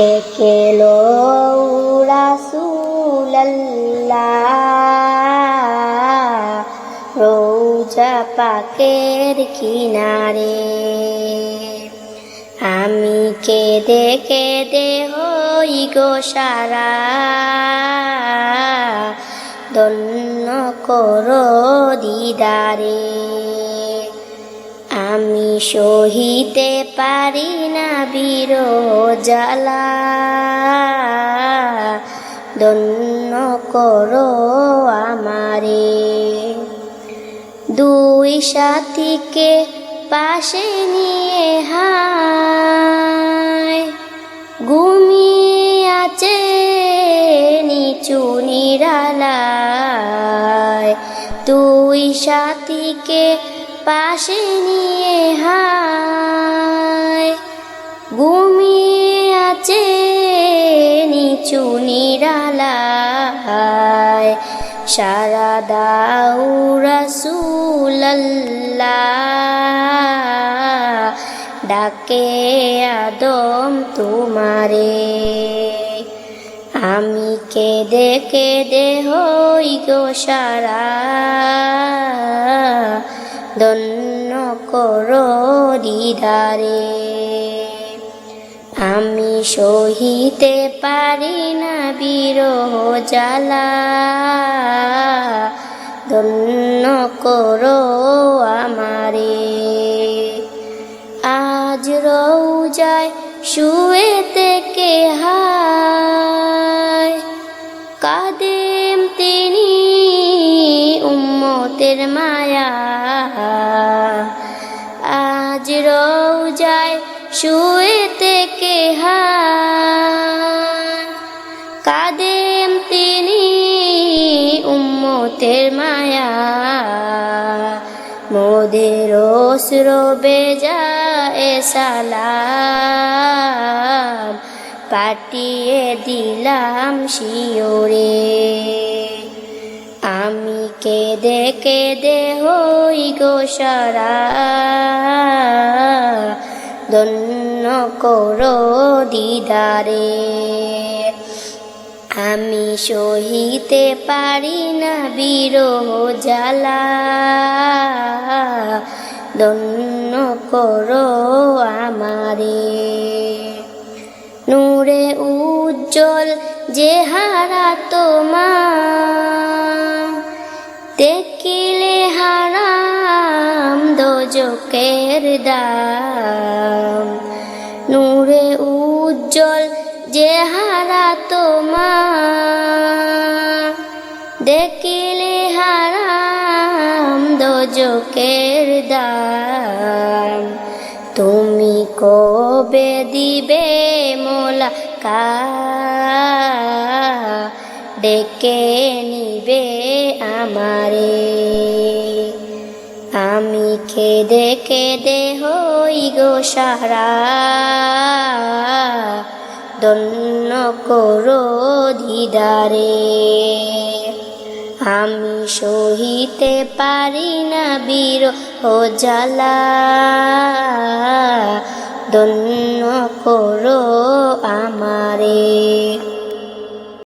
ডেকে লো রাসুলাল্লাহ রৌজা পাকের কিনারে। আমি কেঁদে কেঁদে হই গো সারা দন্য করো দিদারে। আমি সহিতে পারি না বীর জ্বালা। দন্য করো আমারে। দুই সাথীকে পাশে নিয়ে হায়, ঘুমিয়ে আছে নিচু নিরালায়। দুই সাথীকে পাশে নিয়ে হায়। ঘুমিয়ে আছে নিচু নিরালায় সারা দাউ রাসুলাল্লাহ, ডাকে আদম তোমারে। আমি কেঁদে কেঁদে হই গো সারা। দন্য করো দিদারে। আমি সহিতে পারি না বিরহ জ্বালা। দন্য করো আমারে। আজ রৌজায় শুয়ে থেকে কাদেম তিনি উম্মতের মায়া আজ রৌজায় শুয়ে থেকে হায় কাদেম তিনি উম্মতের মায়া। মোদের রবে যায় সালাম। পাঠিয়ে দিলাম শিওরে। আমি কেঁদে কেঁদে হই গো সারা। দন্য করো দিদারে। আমি সহিতে পারি না বিরহ জ্বালা। দন্য করো আমারে। নূরে উজ্জ্বল যে হারা তোমার। দেখিলে হারাম দোজকের দাম। নূরে উজ্জ্বল যে হারা তোমার। দেখিলে হারাম দোজকের দাম। তুমি কবে দিবে মোলা কা ডেকে নিবে আমারে। আমি খেদে খেদে হই গো সারা। দন্য করো দিদারে। আমি সহিতে পারি না বীর ও জ্বালা। দন্য করো